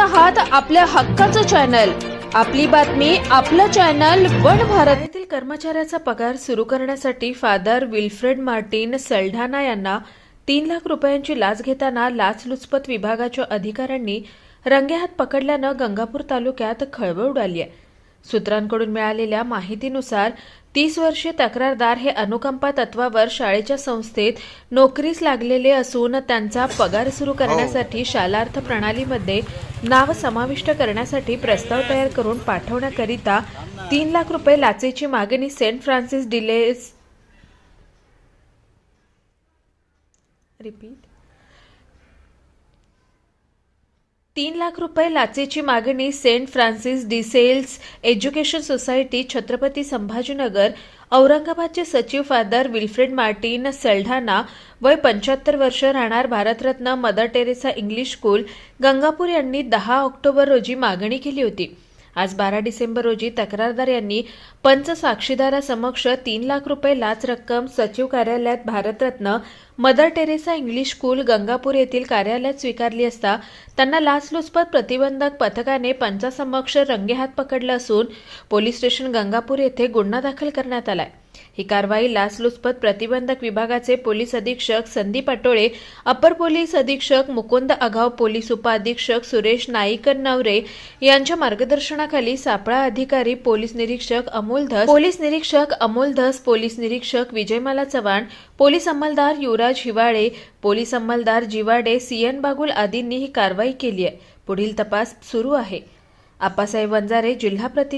आहात आपल्या हक्काचं चॅनल. आपली बातमी आपलं चॅनल वन भारतातील कर्मचाऱ्याचा पगार सुरू करण्यासाठी फादर विल्फ्रेड मार्टिन सल्ढाना यांना तीन लाख रुपयांची लाच घेताना लाचलुचपत विभागाच्या अधिकाऱ्यांनी रंगेहात पकडल्यानं गंगापूर तालुक्यात खळबळ उडाली आहे. सूत्रांकडून मिळालेल्या माहितीनुसार तीस वर्षीय तक्रारदार हे अनुकंपा तत्वावर शाळेच्या संस्थेत नोकरीस लागलेले असून त्यांचा पगार सुरू करण्यासाठी शालार्थ प्रणालीमध्ये नाव समाविष्ट करण्यासाठी प्रस्ताव तयार करून पाठवण्याकरिता तीन लाख रुपये लाचेची मागणी सेंट फ्रान्सिस डिलेस रिपीट. तीन लाख रुपये लाचेची मागणी saint Francis DeSales education society Chhatrapati Sambhajinagar औरंगाबादचे सचिव फादर विल्फ्रेड मार्टिन सल्ढाना वय पंच्याहत्तर वर्ष राहणार Bharatratna Mother Teresa English school Gangapur यांनी दहा ऑक्टोबर रोजी मागणी केली होती. आज बारा डिसेंबर रोजी तक्रारदार यांनी पंच साक्षीदारासमक्ष तीन लाख रुपये लाच रक्कम सचिव कार्यालयात Bharatratna Mother Teresa English school Gangapur येथील कार्यालयात स्वीकारली असता त्यांना लाचलुचपत प्रतिबंधक पथकाने पंचासमक्ष रंगेहात पकडलं असून पोलीस स्टेशन गंगापूर येथे गुन्हा दाखल करण्यात आलाय. ही कारवाई लाचलुचपत प्रतिबंधक विभागाचे पोलीस अधीक्षक संदीप अटोळे अपर पोलीस अधीक्षक मुकुंद अगाव पोलीस उपअधीक्षक सुरेश नाईकर नवरे यांच्या मार्गदर्शनाखाली सापळा अधिकारी पोलीस निरीक्षक अमोल धस पोलीस निरीक्षक अमोल धस पोलीस निरीक्षक विजयमाला चव्हाण पोलीस अंमलदार युवराज हिवाळे पोलीस अंमलदार जिवाडे सीएन बागुल आदींनी ही कारवाई केली आहे. पुढील तपास सुरू आहे. आप्पासाहेब वंजारे जिल्हा प्रति